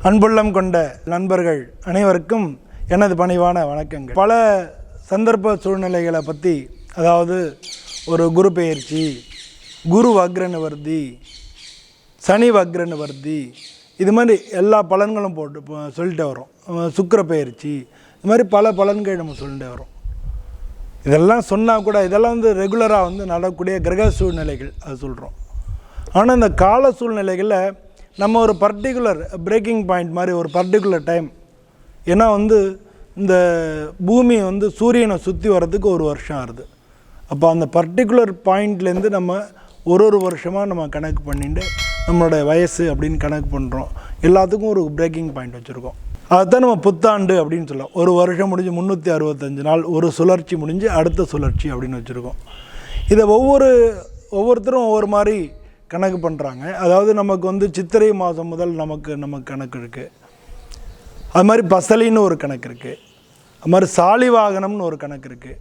அன்புள்ளம் கொண்ட நண்பர்கள் அனைவருக்கும் எனது பணிவான வணக்கங்கள். பல சந்தர்ப்ப சூழ்நிலைகளை பற்றி அதாவது ஒரு குரு பெயர்ச்சி குரு வக்ரனு நிவர்த்தி சனி வக்ரனு நிவர்த்தி இது மாதிரி எல்லா பலன்களும் போட்டு சொல்லிட்டே வரோம் சுக்கர சுக்கிர பெயர்ச்சி இது மாதிரி பல பலன்கள் நம்ம சொல்லிட்டே வரோம் இதெல்லாம் சொன்னால் கூட இதெல்லாம் வந்து ரெகுலராக வந்து நடக்கக்கூடிய கிரக சூழ்நிலைகள் அது சொல்கிறோம் ஆனால் இந்த கால சூழ்நிலைகளில் நம்ம ஒரு பர்டிகுலர் பிரேக்கிங் பாயிண்ட் மாதிரி ஒரு பர்டிகுலர் டைம் ஏன்னா வந்து இந்த பூமி வந்து சூரியனை சுற்றி வர்றதுக்கு ஒரு வருஷம் ஆகுது. அப்போ அந்த பர்டிகுலர் பாயிண்ட்லேருந்து நம்ம ஒரு ஒரு வருஷமாக நம்ம கணக்கு பண்ணிட்டு நம்மளோட வயசு அப்படின்னு கணக்கு பண்ணுறோம் எல்லாத்துக்கும் ஒரு பிரேக்கிங் பாயிண்ட் வச்சுருக்கோம். அதுதான் நம்ம புத்தாண்டு அப்படின்னு சொல்லலாம். ஒரு வருஷம் முடிஞ்சு முந்நூற்றி அறுபத்தஞ்சு நாள் ஒரு சுழற்சி முடிஞ்சு அடுத்த சுழற்சி அப்படின்னு வச்சுருக்கோம். இதை ஒவ்வொரு ஒவ்வொருத்தரும் ஒவ்வொரு மாதிரி கணக்கு பண்ணுறாங்க அதாவது நமக்கு வந்து சித்திரை மாதம் முதல் நமக்கு நமக்கு கணக்கு இருக்குது அது மாதிரி பசலின்னு ஒரு கணக்கு இருக்குது அது மாதிரி சாலி வாகனம்னு ஒரு கணக்கு இருக்குது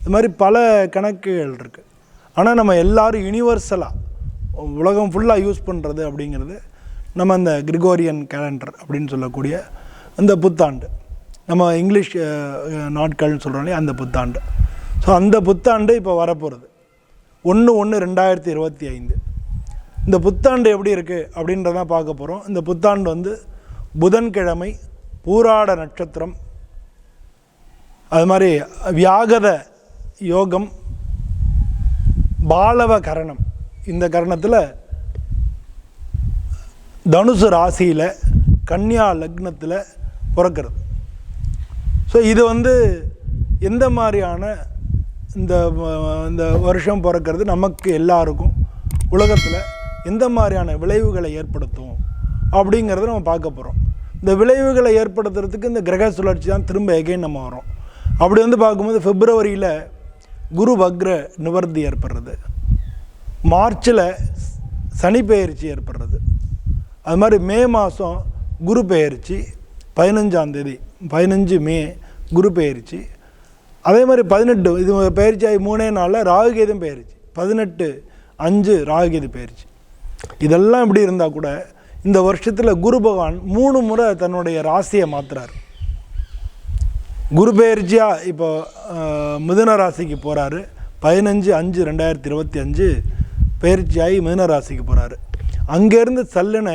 இது மாதிரி பல கணக்குகள் இருக்குது ஆனால் நம்ம எல்லாரும் யூனிவர்சலாக உலகம் ஃபுல்லாக யூஸ் பண்ணுறது அப்படிங்கிறது நம்ம அந்த கிரிகோரியன் கேலண்டர் அப்படின்னு சொல்லக்கூடிய அந்த புத்தாண்டு. நம்ம இங்கிலீஷ் நாட்கள்னு சொல்கிறோம் இல்லையா அந்த புத்தாண்டு. ஸோ அந்த புத்தாண்டு இப்போ வரப்போகிறது ஒன்று ஒன்று ரெண்டாயிரத்தி இருபத்தி ஐந்து. இந்த புத்தாண்டு எப்படி இருக்குது அப்படின்றதான் பார்க்க போகிறோம் இந்த புத்தாண்டு வந்து புதன்கிழமை பூராட நட்சத்திரம். அது மாதிரி வியாகத யோகம் பாலவ கரணம். இந்த கரணத்தில் தனுசு ராசியில் கன்னியா லக்னத்தில் பிறக்கிறது. ஸோ இது வந்து எந்த மாதிரியான இந்த இந்த வருஷம் பிறக்கிறது? நமக்கு எல்லாருக்கும் உலகத்தில் எந்த மாதிரியான விளைவுகளை ஏற்படுத்தும் அப்படிங்கிறத நம்ம பார்க்க போகிறோம் இந்த விளைவுகளை ஏற்படுத்துறதுக்கு இந்த கிரக சுழற்சி தான் திரும்ப எகைன் நம்ம வரோம் அப்படி வந்து பார்க்கும்போது பிப்ரவரியில் குரு வக்ர நிவர்த்தி ஏற்படுறது. மார்ச்சில் சனி பெயர்ச்சி ஏற்படுறது. அது மாதிரி மே மாதம் குரு பெயர்ச்சி பதினஞ்சாந்தேதி பதினஞ்சு மே குரு பெயர்ச்சி. அதே மாதிரி பதினெட்டு இது பயிற்சி ஆகி மூணே நாளில் ராகுகேதம் பயிற்சி பதினெட்டு அஞ்சு ராகுகேது பயிற்சி இதெல்லாம் இப்படி இருந்தால் கூட இந்த வருஷத்தில் குரு பகவான் மூணு முறை தன்னுடைய ராசியை மாற்றுறார் குரு பெயர்ச்சியாக இப்போ மிதுன ராசிக்கு போகிறாரு பதினஞ்சு அஞ்சு ரெண்டாயிரத்தி இருபத்தி அஞ்சு பயிற்சியாகி மிதுன ராசிக்கு போகிறாரு அங்கேருந்து சல்லுன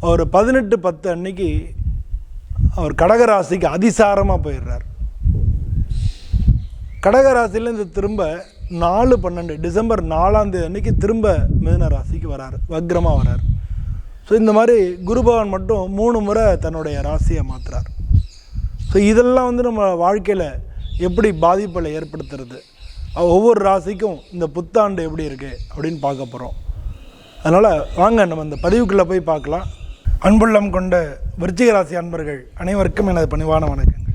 அவர் பதினெட்டு பத்து அன்னைக்கு அவர் கடகராசிக்கு அதிசாரமாக போயிடுறார். கடகராசிலேருந்து திரும்ப நாலு பன்னெண்டு டிசம்பர் நாலாந்தேதி அன்றைக்கி அன்னைக்கு திரும்ப மிதன ராசிக்கு வராரு வக்ரமாக வரார். ஸோ இந்த மாதிரி குருபகவான் மட்டும் மூணு முறை தன்னுடைய ராசியை மாற்றுறார் ஸோ இதெல்லாம் வந்து நம்ம வாழ்க்கையில் எப்படி பாதிப்புகளை ஏற்படுத்துறது? ஒவ்வொரு ராசிக்கும் இந்த புத்தாண்டு எப்படி இருக்குது அப்படின்னு பார்க்க போகிறோம் அதனால் வாங்க நம்ம இந்த பதிவுக்குள்ளே போய் பார்க்கலாம். அன்புள்ளம் கொண்ட விருச்சிக ராசி அன்பர்கள் அனைவருக்கும் எனது பணிவான வணக்கங்கள்.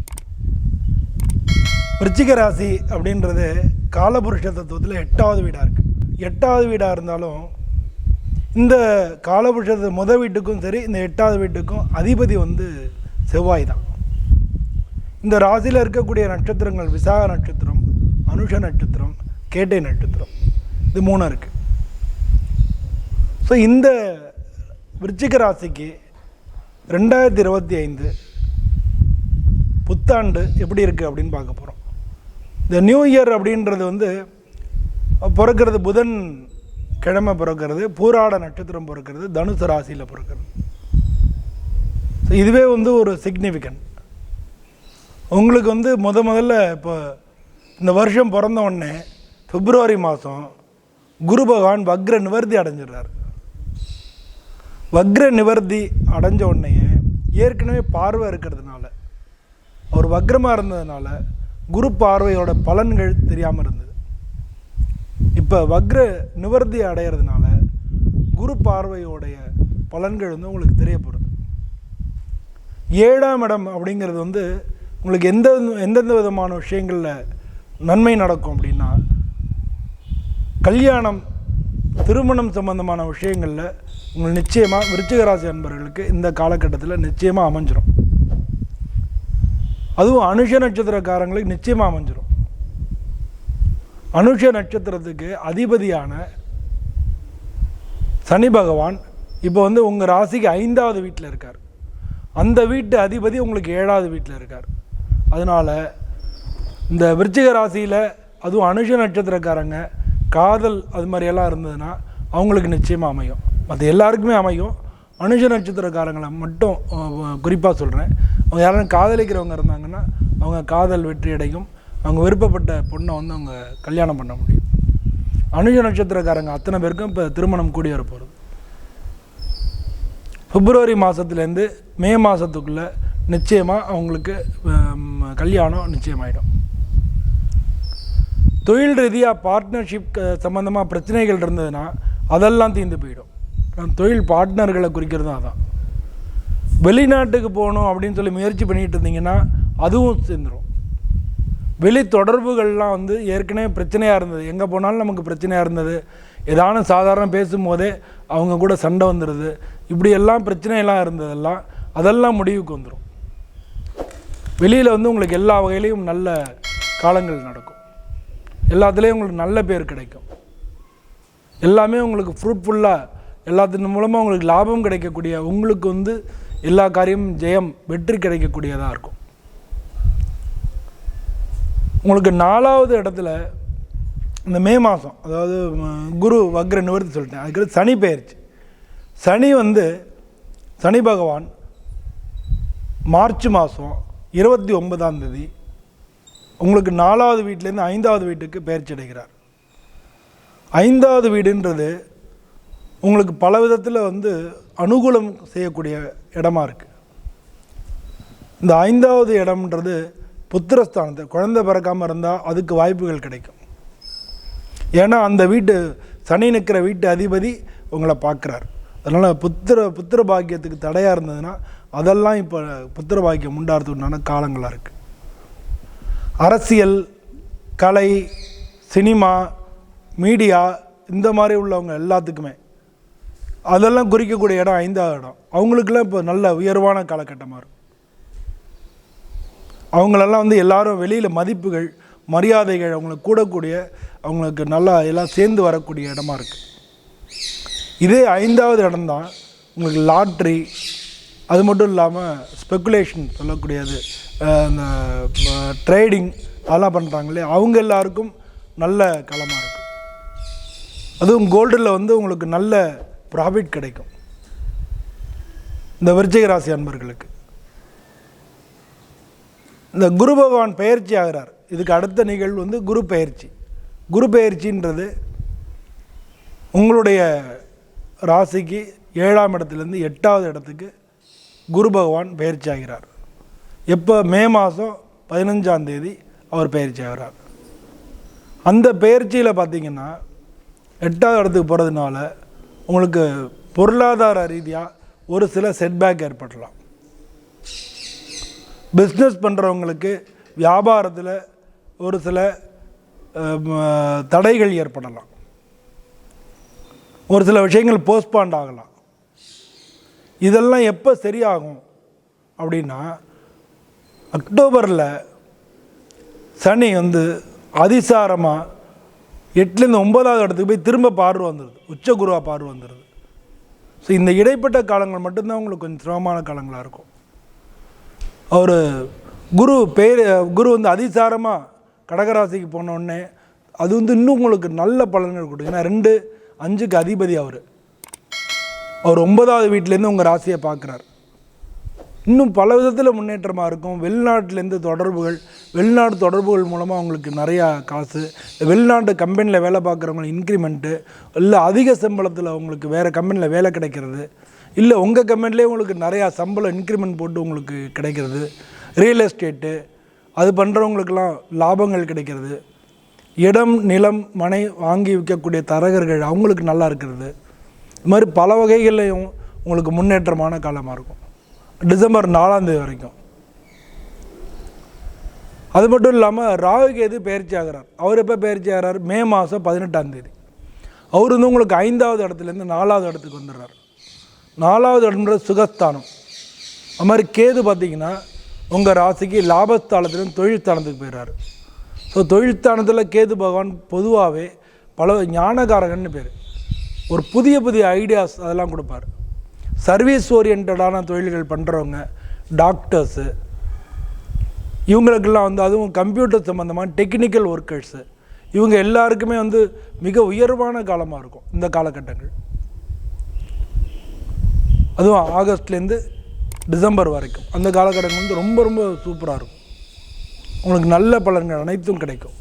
விருச்சிக ராசி அப்படின்றது காலபுருஷ தத்துவத்தில் எட்டாவது வீடாக இருக்குது எட்டாவது வீடாக இருந்தாலும் இந்த காலபுருஷத்து முத வீட்டுக்கும் சரி இந்த எட்டாவது வீட்டுக்கும் அதிபதி வந்து செவ்வாய் தான். இந்த ராசியில் இருக்கக்கூடிய நட்சத்திரங்கள் விசாக நட்சத்திரம் அனுஷ நட்சத்திரம் கேட்டை நட்சத்திரம் இது மூணும் இருக்குது ஸோ இந்த விருச்சிக ராசிக்கு ரெண்டாயிரத்தி இருபத்தி ஐந்து புத்தாண்டு எப்படி இருக்குது அப்படின்னு பார்க்க போகிறோம் இந்த நியூ இயர் அப்படின்றது வந்து பிறக்கிறது புதன் கிழமை பிறக்கிறது பூராட நட்சத்திரம் பிறக்கிறது தனுசு ராசியில் பிறக்கிறது. ஸோ இதுவே வந்து ஒரு சிக்னிஃபிகண்ட் உங்களுக்கு வந்து முத முதல்ல இப்போ இந்த வருஷம் பிறந்த உடனே பிப்ரவரி மாதம் குரு பகவான் வக்ர நிவர்த்தி அடைஞ்சிடுறார். வக்ர நிவர்த்தி அடைஞ்ச உடனே ஏற்கனவே பார்வை இருக்கிறதுனால அவர் வக்ரமாக இருந்ததுனால குரு பார்வையோட பலன்கள் தெரியாமல் இருந்தது. இப்போ வக்ர நிவர்த்தி அடையிறதுனால குரு பார்வையோடைய பலன்கள் வந்து உங்களுக்கு தெரிய போகிறது ஏழாம் இடம் அப்படிங்கிறது வந்து உங்களுக்கு எந்த எந்தெந்த விதமான விஷயங்களில் நன்மை நடக்கும் அப்படின்னா கல்யாணம் திருமணம் சம்பந்தமான விஷயங்களில் உங்களுக்கு நிச்சயமாக விருச்சிகராசி அன்பர்களுக்கு இந்த காலகட்டத்தில் நிச்சயமாக அமைஞ்சிரும். அதுவும் அனுஷ நட்சத்திரக்காரங்களுக்கு நிச்சயமாக அமைஞ்சிடும் அனுஷ நட்சத்திரத்துக்கு அதிபதியான சனி பகவான் இப்போ வந்து உங்கள் ராசிக்கு ஐந்தாவது வீட்டில் இருக்கார். அந்த வீட்டு அதிபதி உங்களுக்கு ஏழாவது வீட்டில் இருக்கார். அதனால் இந்த விருச்சிக ராசியில் அதுவும் அனுஷ நட்சத்திரக்காரங்க காதல் அது மாதிரியெல்லாம் இருந்ததுன்னா அவங்களுக்கு நிச்சயமாக அமையும். மற்ற எல்லாருக்குமே அமையும். அனுஷ நட்சத்திரக்காரங்களை மட்டும் குறிப்பாக சொல்கிறேன் அவங்க யாரும் காதலிக்கிறவங்க இருந்தாங்கன்னா அவங்க காதல் வெற்றி அடையும் அவங்க விருப்பப்பட்ட பொண்ணை வந்து அவங்க கல்யாணம் பண்ண முடியும். அனுஷ நட்சத்திரக்காரங்க அத்தனை பேருக்கும் இப்போ திருமணம் கூடி வர போகிறது பிப்ரவரி மாதத்துலேருந்து மே மாதத்துக்குள்ளே நிச்சயமாக அவங்களுக்கு கல்யாணம் நிச்சயமாயிடும். தொழில் ரீதியாக பார்ட்னர்ஷிப் சம்மந்தமாக பிரச்சனைகள் இருந்ததுன்னா அதெல்லாம் தீர்ந்து போயிடும். தொழில் பார்ட்னர்களை குறிக்கிறது அதான். வெளிநாட்டுக்கு போகணும் அப்படின்னு சொல்லி முயற்சி பண்ணிகிட்டு இருந்தீங்கன்னா அதுவும் சேர்ந்துடும் வெளி தொடர்புகள்லாம் வந்து ஏற்கனவே பிரச்சனையாக இருந்தது. எங்கே போனாலும் நமக்கு பிரச்சனையாக இருந்தது. ஏதான சாதாரண பேசும்போதே அவங்க கூட சண்டை வந்துடுது இப்படி எல்லாம் பிரச்சனையெல்லாம் இருந்ததெல்லாம் அதெல்லாம் முடிவுக்கு வந்துடும் வெளியில் வந்து உங்களுக்கு எல்லா வகையிலையும் நல்ல காலங்கள் நடக்கும். எல்லாத்துலேயும் உங்களுக்கு நல்ல பேர் கிடைக்கும். எல்லாமே உங்களுக்கு ஃப்ரூட்ஃபுல்லாக எல்லாத்தின் மூலமாக உங்களுக்கு லாபம் கிடைக்கக்கூடிய உங்களுக்கு வந்து எல்லா காரியமும் ஜெயம் வெற்றி கிடைக்கக்கூடியதாக இருக்கும். உங்களுக்கு நாலாவது இடத்துல இந்த மே மாதம் அதாவது குரு வக்ர நிவர்த்தி சொல்லிட்டேன் அதுக்கு சனி பெயர்ச்சி. சனி வந்து சனி பகவான் மார்ச் மாதம் இருபத்தி ஒன்பதாம் தேதி உங்களுக்கு நாலாவது வீட்டிலேருந்து ஐந்தாவது வீட்டுக்கு பெயர்ச்சி அடைகிறார். ஐந்தாவது வீடுன்றது உங்களுக்கு பல விதத்தில் வந்து அனுகூலம் செய்யக்கூடிய இடமா இருக்குது இந்த ஐந்தாவது இடம்ன்றது புத்திரஸ்தானத்தை. குழந்தை பிறக்காமல் இருந்தால் அதுக்கு வாய்ப்புகள் கிடைக்கும். ஏன்னா அந்த வீட்டு சனி நிற்கிற வீட்டு அதிபதி உங்களை பார்க்குறார். அதனால் புத்திர புத்திர பாக்கியத்துக்கு தடையாக இருந்ததுன்னா அதெல்லாம் இப்போ புத்திர பாக்கியம் உண்டாகிறதுக்குண்டான காலங்களாக இருக்குது அரசியல் கலை சினிமா மீடியா இந்த மாதிரி உள்ளவங்க எல்லாத்துக்குமே அதெல்லாம் குறிக்கக்கூடிய இடம் ஐந்தாவது இடம். அவங்களுக்கெல்லாம் இப்போ நல்ல உயர்வான காலகட்டமாக இருக்கும். அவங்களெல்லாம் வந்து எல்லாரும் வெளியில் மதிப்புகள் மரியாதைகள் அவங்களுக்கு கூடக்கூடிய அவங்களுக்கு நல்லா எல்லாம் சேர்ந்து வரக்கூடிய இடமா இருக்குது இதே ஐந்தாவது இடம்தான் உங்களுக்கு லாட்ரி அது மட்டும் இல்லாமல் ஸ்பெக்குலேஷன் சொல்லக்கூடியது இந்த ட்ரேடிங் அதெல்லாம் பண்ணுறாங்களே அவங்க எல்லாருக்கும் நல்ல காலமாக இருக்கும் அதுவும் கோல்டில் வந்து உங்களுக்கு நல்ல ப்ராஃபிட் கிடைக்கும். இந்த விருச்சிக ராசி அன்பர்களுக்கு. இந்த குரு பகவான் பெயர்ச்சி ஆகிறார். இதுக்கு அடுத்த நிகழ்வு வந்து குரு பயிற்சி குரு பயிற்சின்றது உங்களுடைய ராசிக்கு ஏழாம் இடத்துலேருந்து எட்டாவது இடத்துக்கு குரு பகவான் பயிற்சி ஆகிறார். எப்போ மே மாதம் பதினஞ்சாம் தேதி அவர் பெயர்ச்சி ஆகிறார். அந்த பயிற்சியில் பார்த்தீங்கன்னா எட்டாவது இடத்துக்கு போகிறதுனால உங்களுக்கு பொருளாதார ரீதியாக ஒரு சில செட்பேக் ஏற்படலாம். பிஸ்னஸ் பண்ணுறவங்களுக்கு வியாபாரத்தில் ஒரு சில தடைகள் ஏற்படலாம். ஒரு சில விஷயங்கள் போஸ்ட்பாண்ட் ஆகலாம். இதெல்லாம் எப்போ சரியாகும் அப்படின்னா அக்டோபரில் சனி வந்து அதிசாரமாக எட்டுலேருந்து ஒன்பதாவது இடத்துக்கு போய் திரும்ப பார்வை வந்துடுது. உச்ச குருவாக பார்வை வந்துடுது. ஸோ இந்த இடைப்பட்ட காலங்கள் மட்டும்தான் உங்களுக்கு கொஞ்சம் சிரமமான காலங்களாக இருக்கும். அவர் குரு பேர் குரு வந்து அதிசாரமாக கடகராசிக்கு போனோடனே அது வந்து இன்னும் உங்களுக்கு நல்ல பலன்கள் கொடுக்கும். ஏன்னா ரெண்டு அஞ்சுக்கு அதிபதி அவர். அவர் ஒன்பதாவது வீட்டிலேருந்து உங்கள் ராசியை பார்க்குறார். இன்னும் பல விதத்தில் முன்னேற்றமாக இருக்கும். வெளிநாட்டிலேருந்து தொடர்புகள் வெளிநாடு தொடர்புகள் மூலமாக அவங்களுக்கு நிறையா காசு வெளிநாட்டு கம்பெனியில் வேலை பார்க்குறவங்களுக்கு இன்க்ரிமெண்ட்டு இல்லை அதிக சம்பளத்தில் அவங்களுக்கு வேறு கம்பெனியில் வேலை கிடைக்கிறது இல்லை உங்கள் கம்பெனிலே உங்களுக்கு நிறையா சம்பளம் இன்க்ரிமெண்ட் போட்டு உங்களுக்கு கிடைக்கிறது ரியல் எஸ்டேட்டு அது பண்ணுறவங்களுக்கெல்லாம் லாபங்கள் கிடைக்கிறது இடம் நிலம் மனை வாங்கி விற்கக்கூடிய தரகர்கள் அவங்களுக்கு நல்லா இருக்கிறது. இது மாதிரி பல வகைகள்லையும் உங்களுக்கு முன்னேற்றமான காலமாக இருக்கும். டிசம்பர் நாலாம் தேதி வரைக்கும். அது மட்டும் இல்லாமல் ராகுகேது பயிற்சி ஆகிறார். அவர் எப்போ பயிற்சி ஆகிறார்? மே மாதம் பதினெட்டாம் தேதி. அவர் வந்து உங்களுக்கு ஐந்தாவது இடத்துலேருந்து நாலாவது இடத்துக்கு வந்துடுறார். நாலாவது இடம்ன்றது சுகஸ்தானம். அது மாதிரி கேது பார்த்தீங்கன்னா உங்கள் ராசிக்கு லாபஸ்தானத்துலேருந்து தொழில்ஸ்தானத்துக்கு போயிடுறார். போயிடுறாரு ஸோ தொழில்ஸ்தானத்தில் கேது பகவான் பொதுவாகவே பல ஞானகாரகன்னு பேர். ஒரு புதிய புதிய ஐடியாஸ் அதெல்லாம் கொடுப்பார். சர்வீஸ் ஓரியன்டான தொழில்கள் பண்ணுறவங்க டாக்டர்ஸு இவங்களுக்கெல்லாம் வந்து அதுவும் கம்ப்யூட்டர் சம்மந்தமான டெக்னிக்கல் ஒர்க்கர்ஸு இவங்க எல்லாருக்குமே வந்து மிக உயர்வான காலமாக இருக்கும் இந்த காலகட்டங்கள். அதுவும் ஆகஸ்ட்லேருந்து டிசம்பர் வரைக்கும். அந்த காலகட்டங்கள் வந்து ரொம்ப ரொம்ப சூப்பராக இருக்கும். உங்களுக்கு நல்ல பலன்கள் அனைத்தும் கிடைக்கும்.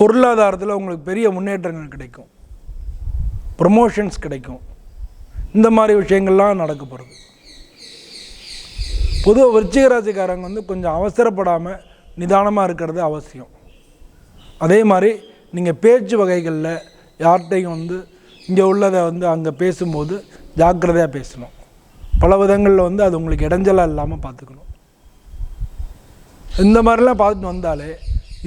பொருளாதாரத்தில் உங்களுக்கு பெரிய முன்னேற்றங்கள் கிடைக்கும். ப்ரொமோஷன்ஸ் கிடைக்கும். இந்த மாதிரி விஷயங்கள்லாம் நடக்க போகிறது பொதுவாக விருச்சிக ராசிக்காரங்க வந்து கொஞ்சம் அவசரப்படாமல் நிதானமாக இருக்கிறது அவசியம். அதே மாதிரி நீங்கள் பேச்சு வகைகளில் யார்கிட்டையும் வந்து இங்கே உள்ளதை வந்து அங்கே பேசும்போது ஜாக்கிரதையாக பேசணும். பல விதங்களில் வந்து அது உங்களுக்கு இடைஞ்சலாக இல்லாமல் பார்த்துக்கணும் இந்த மாதிரிலாம் பார்த்துட்டு வந்தாலே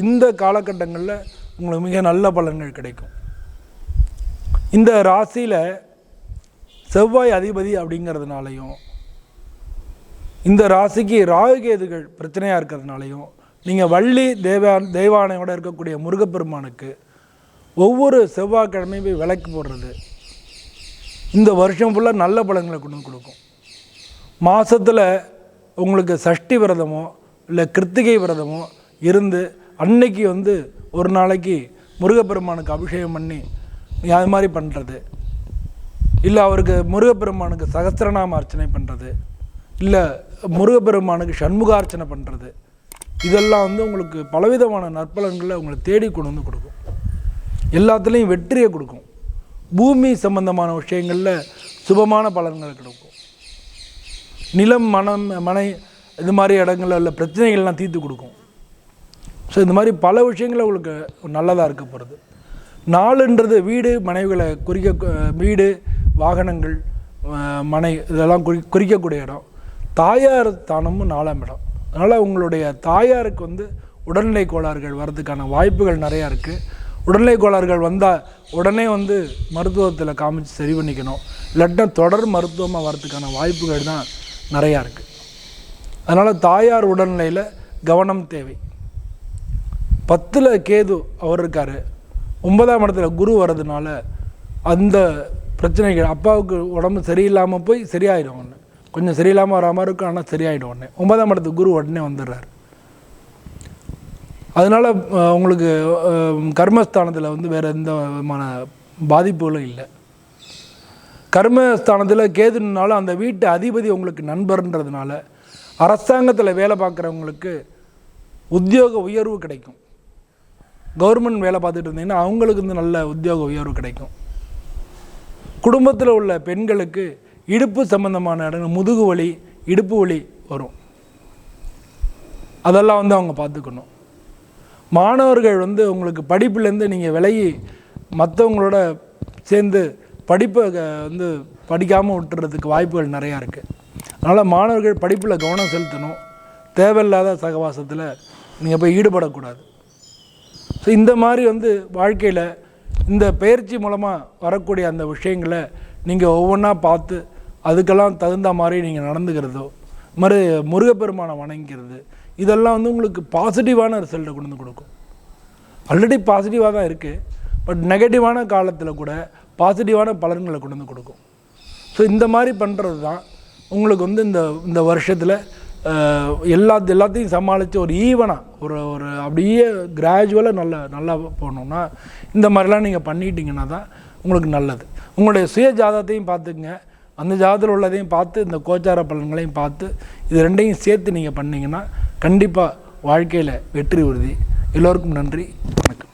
இந்த காலகட்டங்களில் உங்களுக்கு மிக நல்ல பலன்கள் கிடைக்கும். இந்த ராசியில் செவ்வாய் அதிபதி அப்படிங்கிறதுனாலையும் இந்த ராசிக்கு ராகுகேதுகள் பிரச்சனையாக இருக்கிறதுனாலையும் நீங்கள் வள்ளி தேவா தெய்வானையோட இருக்கக்கூடிய முருகப்பெருமானுக்கு ஒவ்வொரு செவ்வாய்க்கிழமையும் போய் விளக்கு போடுறது. இந்த வருஷம் ஃபுல்லாக நல்ல பழங்களை கொண்டு வந்து கொடுக்கும். மாதத்தில் உங்களுக்கு சஷ்டி விரதமோ இல்லை கிருத்திகை விரதமோ இருந்து அன்னைக்கு வந்து ஒரு நாளைக்கு முருகப்பெருமானுக்கு அபிஷேகம் பண்ணி அது மாதிரி பண்ணுறது இல்லை அவருக்கு முருகப்பெருமானுக்கு சகசிரநாம அர்ச்சனை பண்ணுறது இல்லை முருகப்பெருமானுக்கு சண்முகார்ச்சனை பண்ணுறது இதெல்லாம் வந்து உங்களுக்கு பலவிதமான நற்பலன்களை உங்களை தேடி கொண்டு வந்து கொடுக்கும். எல்லாத்துலேயும் வெற்றியை கொடுக்கும். பூமி சம்பந்தமான விஷயங்களில் சுபமான பலன்களை கொடுக்கும். நிலம் மனம் மனை இது மாதிரி இடங்களில் உள்ள பிரச்சனைகள்லாம் தீர்த்து கொடுக்கும். ஸோ இந்த மாதிரி பல விஷயங்கள் உங்களுக்கு நல்லதாக இருக்க போகிறது நாளுன்றது வீடு மனைவிகளை குறிக்க வீடு வாகனங்கள் மனை இதெல்லாம் குறி குறிக்கக்கூடிய இடம். தாயார் தானமும் நாலாம் இடம். அதனால் உங்களுடைய தாயாருக்கு வந்து உடல்நிலை கோளாறுகள் வர்றதுக்கான வாய்ப்புகள் நிறையா இருக்குது உடல்நிலை கோளாறுகள் வந்தால் உடனே வந்து மருத்துவத்தில் காமிச்சு சரி பண்ணிக்கணும். இல்லாட்டினா தொடர் மருத்துவமாக வரதுக்கான வாய்ப்புகள் தான் நிறையா இருக்குது அதனால் தாயார் உடல்நிலையில் கவனம் தேவை. பத்தில் கேது அவர் இருக்கார். ஒன்பதாம் இடத்துல குரு வர்றதுனால அந்த பிரச்சனைகள் அப்பாவுக்கு உடம்பு சரியில்லாமல் போய் சரியாயிடும் ஒன்று கொஞ்சம் சரியில்லாமல் வர மாதிரி இருக்கும் ஆனால் சரியாயிடும் உடனே. ஒன்பதாம் இடத்துக்கு குரு உடனே வந்துடுறாரு. அதனால் உங்களுக்கு கர்மஸ்தானத்தில் வந்து வேறு எந்த விதமான பாதிப்புகளும் இல்லை. கர்மஸ்தானத்தில் கேதுனாலும் அந்த வீட்டு அதிபதி உங்களுக்கு நண்பர்ன்றதுனால அரசாங்கத்தில் வேலை பார்க்குறவங்களுக்கு உத்தியோக உயர்வு கிடைக்கும். கவர்மெண்ட் வேலை பார்த்துட்டு இருந்தீங்கன்னா அவங்களுக்கு வந்து நல்ல உத்தியோக உயர்வு கிடைக்கும். குடும்பத்தில் உள்ள பெண்களுக்கு இடுப்பு சம்பந்தமான இடங்கள் முதுகு வலி இடுப்பு வலி வரும். அதெல்லாம் வந்து அவங்க பார்த்துக்கணும். மாணவர்கள் வந்து உங்களுக்கு படிப்புலேருந்து நீங்கள் விலகி மற்றவங்களோட சேர்ந்து படிப்பை வந்து படிக்காமல் விட்டுறதுக்கு வாய்ப்புகள் நிறையா இருக்குது அதனால் மாணவர்கள் படிப்பில் கவனம் செலுத்தணும். தேவையில்லாத சகவாசத்தில் நீங்கள் போய் ஈடுபடக்கூடாது. ஸோ இந்த மாதிரி வந்து வாழ்க்கையில் இந்த பயிற்சி மூலமாக வரக்கூடிய அந்த விஷயங்களை நீங்கள் ஒவ்வொன்றா பார்த்து அதுக்கெல்லாம் தகுந்த மாதிரி நீங்கள் நடந்துக்கிறதோ மறு முருகப்பெருமானை வணங்கிக்கிறது இதெல்லாம் வந்து உங்களுக்கு பாசிட்டிவான ரிசல்ட்டை கொண்டு வந்து கொடுக்கும். ஆல்ரெடி பாசிட்டிவாக தான் இருக்குது பட் நெகட்டிவான காலத்தில் கூட பாசிட்டிவான பலன்களை கொண்டு வந்து கொடுக்கும். ஸோ இந்த மாதிரி பண்ணுறது தான் உங்களுக்கு வந்து இந்த இந்த வருஷத்தில் எல்லா எல்லாத்தையும் சமாளித்து ஒரு ஈவனாக ஒரு ஒரு அப்படியே கிராஜுவலாக நல்லா நல்லா போகணுன்னா இந்த மாதிரிலாம் நீங்கள் பண்ணிட்டீங்கன்னா தான் உங்களுக்கு நல்லது. உங்களுடைய சுய ஜாதகத்தையும் பார்த்துக்குங்க. அந்த ஜாதத்தில் உள்ளதையும் பார்த்து இந்த கோச்சார பலன்களையும் பார்த்து இது ரெண்டையும் சேர்த்து நீங்கள் பண்ணிங்கன்னா கண்டிப்பாக வாழ்க்கையில் வெற்றி உறுதி. எல்லோருக்கும் நன்றி. வணக்கம்.